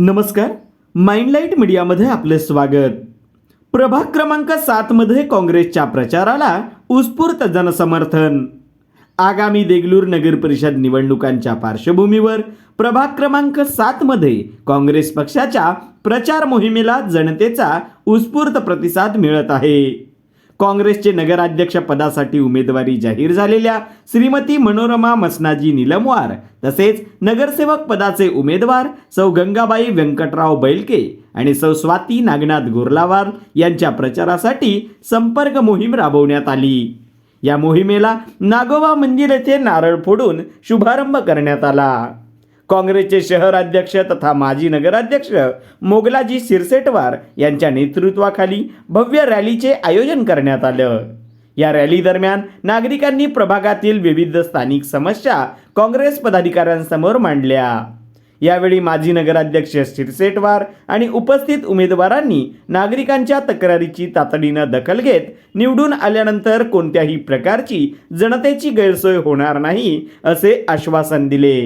नमस्कार. माइंडलाईट मीडियामध्ये आपले स्वागत. प्रभाग क्रमांक सातमध्ये काँग्रेसच्या प्रचाराला उत्स्फूर्त जनसमर्थन. आगामी देगलूर नगर परिषद निवडणुकांच्या पार्श्वभूमीवर प्रभाग क्रमांक सातमध्ये काँग्रेस पक्षाच्या प्रचार मोहिमेला जनतेचा उत्स्फूर्त प्रतिसाद मिळत आहे. काँग्रेसचे नगराध्यक्ष पदासाठी उमेदवारी जाहीर झालेल्या श्रीमती मनोरमा मसनाजी निलमवार तसेच नगरसेवक पदाचे उमेदवार सौ गंगाबाई व्यंकटराव बैलके आणि सौ स्वाती नागनाथ गोरलावार यांच्या प्रचारासाठी संपर्क मोहीम राबवण्यात आली. या मोहिमेला नागोबा मंदिर येथे नारळ फोडून शुभारंभ करण्यात आला. काँग्रेसचे शहर अध्यक्ष तथा माजी नगराध्यक्ष मोगलाजी सिरसेटवार यांच्या नेतृत्वाखाली भव्य रॅलीचे आयोजन करण्यात आलं. या रॅली दरम्यान नागरिकांनी प्रभागातील विविध स्थानिक समस्या काँग्रेस पदाधिकाऱ्यांसमोर मांडल्या. यावेळी माजी नगराध्यक्ष सिरसेटवार आणि उपस्थित उमेदवारांनी नागरिकांच्या तक्रारीची तातडीनं दखल घेत निवडून आल्यानंतर कोणत्याही प्रकारची जनतेची गैरसोय होणार नाही असे आश्वासन दिले.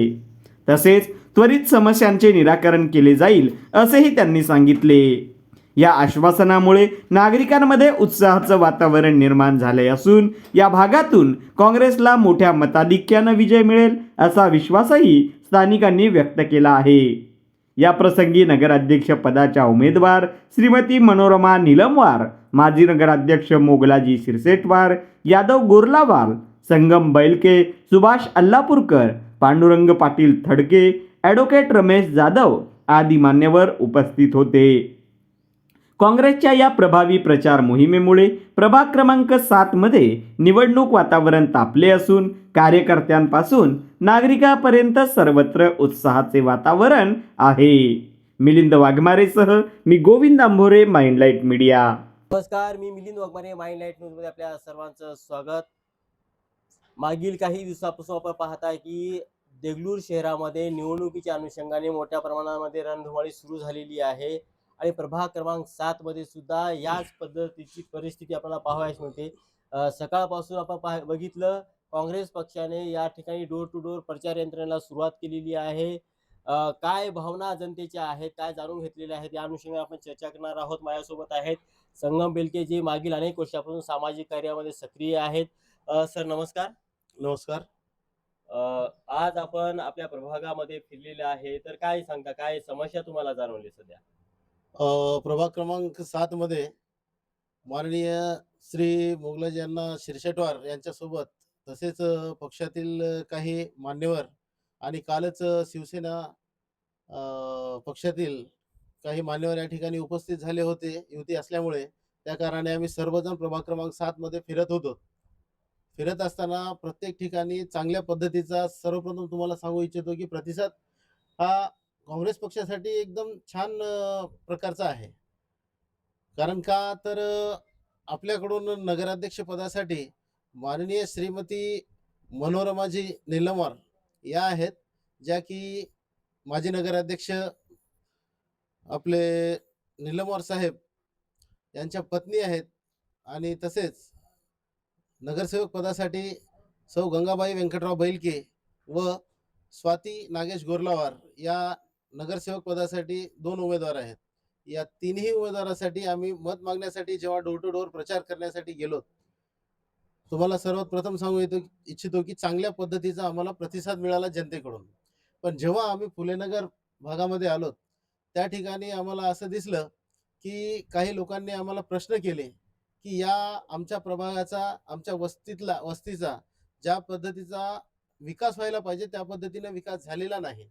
तसेच त्वरित समस्यांचे निराकरण केले जाईल असेही त्यांनी सांगितले. या आश्वासनामुळे नागरिकांमध्ये उत्साहाचं वातावरण निर्माण झाले असून या भागातून काँग्रेसला मोठ्या मताधिक्यानं विजय मिळेल असा विश्वासही स्थानिकांनी व्यक्त केला आहे. या प्रसंगी नगराध्यक्ष पदाच्या उमेदवार श्रीमती मनोरमा निलमवार माजी नगराध्यक्ष मोगलाजी शिरसेटवार यादव गोरलावाल संगम बैलके सुभाष अल्लापूरकर पांडुरंग पाटील थडके ॲडव्होकेट रमेश जाधव आदी मान्यवर उपस्थित होते. काँग्रेसच्या या प्रभावी प्रचार मोहिमेमुळे प्रभाग क्रमांक सातमध्ये निवडणूक वातावरण तापले असून कार्यकर्त्यांपासून नागरिकांपर्यंत सर्वत्र उत्साहाचे वातावरण आहे. मिलिंद वाघमारेसह मी गोविंद आंभोरे माइंडलाईट मीडिया. नमस्कार मी मिलिंद वाघमारे माइंडलाईट न्यूजमध्ये आपल्या सर्वांचं स्वागत. मागील काही दिवसापासून आपण पाहताय की देगलूर शहरामध्ये निवडणुकीच्या अनुषंगाने मोठ्या प्रमाणामध्ये रणधुमाळी सुरू झालेली आहे. आणि प्रभाग क्रमांक सात मध्ये सुद्धा याच पद्धतीची परिस्थिती आपल्याला पाहावयास मिळते. सकाळपासून आपण पाह बघितलं काँग्रेस पक्षाने या ठिकाणी डोर टू डोर प्रचार यंत्रणेला सुरुवात केलेली आहे. काय भावना जनतेच्या आहेत काय जाणून घेतलेल्या आहेत या अनुषंगाने आपण चर्चा करणार आहोत. माझ्यासोबत आहेत संगम बेलके जे मागील अनेक वर्षापासून सामाजिक कार्यामध्ये सक्रिय आहेत. सर नमस्कार. नमस्कार. आज आपण आपल्या प्रभागामध्ये फिरलेले आहे तर काय सांगता? काय समस्या तुम्हाला जाणवली सध्या? अ, प्रभाग क्रमांक सात मध्ये माननीय श्री मोगलाजी यांना शिरशेटवार यांच्यासोबत तसेच अ, पक्षातील अ, काही मान्यवर आणि कालच अ, शिवसेना अ, पक्षातील काही मान्यवर या ठिकाणी उपस्थित झाले होते युती असल्यामुळे. त्या कारणाने आम्ही सर्वजण प्रभाग क्रमांक सात मध्ये फिरत होतो. फिरत असताना प्रत्येक ठिकाणी चांगल्या पद्धतीचा सर्वप्रथम तुम्हाला सांगू इच्छितो की प्रतिसाद हा काँग्रेस पक्षासाठी एकदम छान प्रकारचा आहे. कारण का तर आपल्याकडून नगराध्यक्ष पदासाठी माननीय श्रीमती मनोरमाजी निलमवार या आहेत ज्या की माजी नगराध्यक्ष आपले निलमवार साहेब यांच्या पत्नी आहेत आणि तसेच नगरसेवक पदासाठी सौ गंगाबाई व्यंकटराव बैलके व स्वाती नागेश गोरलावार या नगरसेवक पदासाठी दोन उमेदवार आहेत. या तिन्ही उमेदवारासाठी आम्ही मत मागण्यासाठी जेव्हा डोर टू डोर प्रचार करण्यासाठी गेलो तुम्हाला सर्वात प्रथम सांगू येतो इच्छितो की चांगल्या पद्धतीचा आम्हाला प्रतिसाद मिळाला जनतेकडून. पण जेव्हा आम्ही फुलेनगर भागामध्ये आलो त्या ठिकाणी आम्हाला असं दिसलं की काही लोकांनी आम्हाला प्रश्न केले की या आमच्या प्रभागाचा आमच्या वस्तीतला वस्तीचा ज्या पद्धतीचा विकास व्हायला पाहिजे त्या पद्धतीने विकास झालेला नाही.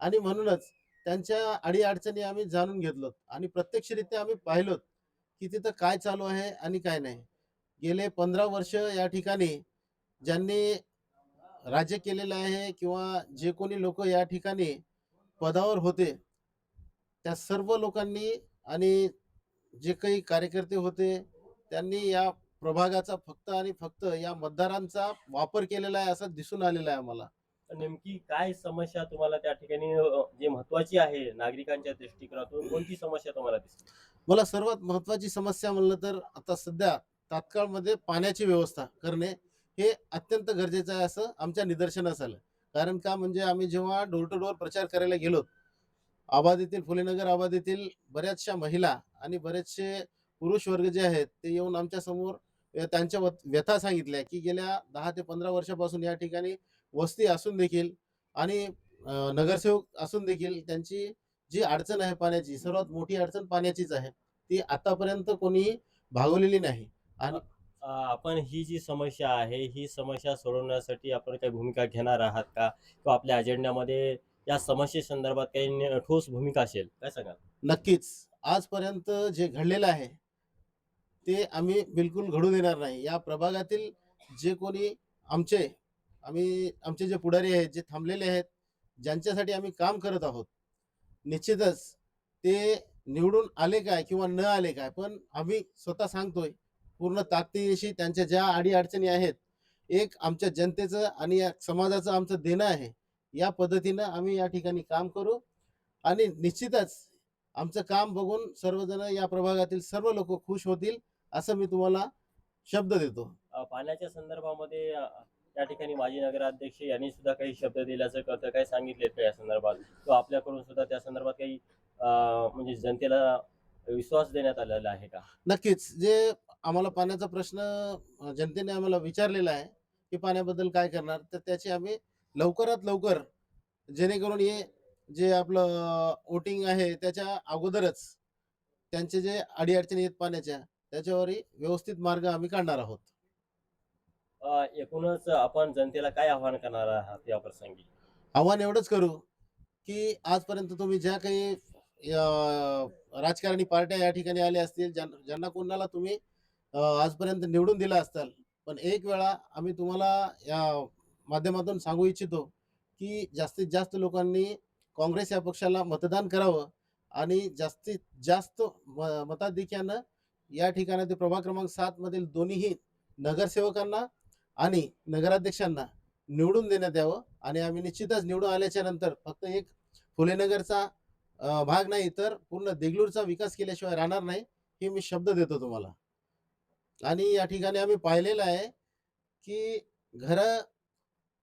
आणि म्हणूनच त्यांच्या अडीअडचणी आम्ही जाणून घेतलो आणि प्रत्यक्षरित्या आम्ही पाहिलोत की तिथं काय चालू आहे आणि काय नाही. गेले पंधरा वर्ष या ठिकाणी ज्यांनी राज्य केलेलं आहे किंवा जे कोणी लोक या ठिकाणी पदावर होते त्या सर्व लोकांनी आणि जे काही कार्यकर्ते होते त्यांनी या प्रभागाचा फक्त आणि फक्त या मतदारांचा वापर केलेला आहे असं दिसून आलेलं आहे आम्हाला. नेमकी काय समस्या तुम्हाला त्या ठिकाणी जे महत्वाची आहे नागरिकांच्या दृष्टिकोनातून कोणती समस्या तुम्हाला दिसते? मला सर्वात महत्वाची समस्या म्हणलं तर आता सध्या तात्काळमध्ये पाण्याची व्यवस्था करणे हे अत्यंत गरजेचं आहे असं आमच्या निदर्शनास आलं. कारण का म्हणजे आम्ही जेव्हा डोर टू डोर प्रचार करायला गेलो आबादीतील फुलेनगर आबादीतील बऱ्याचशा महिला आणि बरेचसे पुरुष वर्ग जे आहेत ते येऊन आमच्यासमोर त्यांच्या व्यथा सांगितल्या की गेल्या दहा ते पंधरा वर्षापासून या ठिकाणी वस्ती असून देखील आणि नगरसेवक असून देखील त्यांची जी अडचण आहे पाण्याची सर्वात मोठी अडचण पाण्याचीच आहे ती आतापर्यंत कोणीही भागवलेली नाही. आणि आपण ही जी समस्या आहे ही समस्या सोडवण्यासाठी आपण काही भूमिका घेणार आहात का? किंवा आपल्या अजेंड्यामध्ये या समस्येसंदर्भात काही नि- ठोस भूमिका असेल काय सांगाल? नक्कीच. आजपर्यंत जे घडलेलं आहे ते आम्ही बिलकुल घडू देणार नाही. या प्रभागातील जे कोणी आमचे आम्ही आमचे जे पुढारी आहेत जे थांबलेले आहेत ज्यांच्यासाठी आम्ही काम करत आहोत निश्चितच ते निवडून आले काय किंवा न आले काय पण आम्ही स्वतः सांगतोय पूर्ण ताकदीशी त्यांच्या ज्या अडीअडचणी आहेत एक आमच्या जनतेचं आणि या समाजाचं आमचं देणं आहे या पद्धतीनं आम्ही या ठिकाणी काम करू आणि निश्चितच आमचं काम बघून सर्वजण या प्रभागातील सर्व लोक खुश होतील. असं मी तुम्हाला शब्द देतो. पाण्याच्या संदर्भामध्ये या ठिकाणी माजी नगराध्यक्ष यांनी सुद्धा काही शब्द दिल्याचं कळतं काय सांगितलेत या संदर्भात? किंवा आपल्याकडून सुद्धा त्या संदर्भात काही म्हणजे जनतेला विश्वास देण्यात आलेला आहे का? नक्कीच. जे आम्हाला पाण्याचा प्रश्न जनतेने आम्हाला विचारलेला आहे की पाण्याबद्दल काय करणार तर त्याची आम्ही लवकरात लवकर जेणेकरून हे जे आपलं वोटिंग आहे त्याच्या अगोदरच त्यांचे जे अडीअडचणी आहेत पाण्याच्या त्याच्यावरही व्यवस्थित मार्ग आम्ही काढणार आहोत. अ, एकूणच आपण जनतेला काय आवाहन करणार आहात या प्रसंगी? आव्हान एवढंच करू की आजपर्यंत तुम्ही ज्या काही अं, राजकारणी पार्ट्या या ठिकाणी आल्या असतील ज्यां- ज्यांना कोणाला तुम्ही अं, आजपर्यंत निवडून दिला असाल पण एक वेळा आम्ही तुम्हाला या माध्यमातून सांगू इच्छितो की जास्तीत जास्त लोकांनी काँग्रेस या पक्षाला मतदान करावं आणि जास्तीत जास्त म- मताधिक्यानं या ठिकाणी ते प्रभाग क्रमांक सात मधील दोन्हीही नगरसेवकांना आणि नगराध्यक्षांना निवडून देण्यात यावं. आणि आम्ही निश्चितच निवडून आल्याच्यानंतर फक्त एक फुलेनगरचा भाग नाही तर पूर्ण देगलूरचा विकास केल्याशिवाय राहणार नाही हे मी शब्द देतो तुम्हाला. आणि या ठिकाणी आम्ही पाहिलेलं आहे की घरं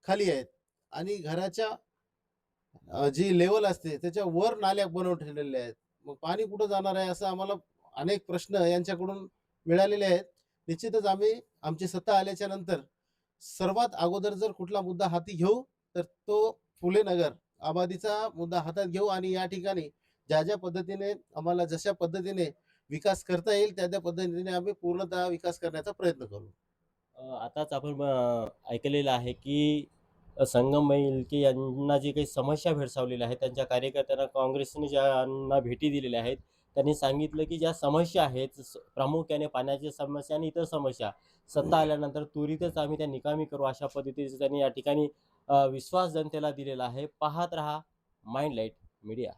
खाली आहेत आणि घराच्या जी लेवल असते त्याच्या वर नाल्या बनवून ठेवलेल्या आहेत. मग पाणी कुठं जाणार आहे असं आम्हाला अनेक प्रश्न यांच्याकडून मिळालेले आहेत. निश्चितच आम्ही आमची सत्ता आल्याच्यानंतर सर्वात अगोदर जर कुठला मुद्दा हाती घेऊ तर तो फुले नगर आबादीचा मुद्दा हातात घेऊ आणि या ठिकाणी ज्या ज्या पद्धतीने आम्हाला जशा पद्धतीने विकास करता येईल त्या त्या पद्धतीने आम्ही पूर्णतः विकास करण्याचा प्रयत्न करू. आताच आपण ऐकलेलं आहे की संगम मैलके यांना जी काही समस्या भेडसावलेल्या आहेत त्यांच्या कार्यकर्त्यांना काँग्रेसने ज्यांना भेटी दिलेल्या आहेत त्यांनी सांगितलं की ज्या समस्या आहेत प्रामुख्याने पाण्याची समस्या आणि इतर समस्या सत्ता आल्यानंतर त्वरितच आम्ही त्या निकामी करू अशा पद्धतीचे त्यांनी या ठिकाणी विश्वास जनतेला दिलेला आहे. पाहत रहा माइंड लाइट मीडिया.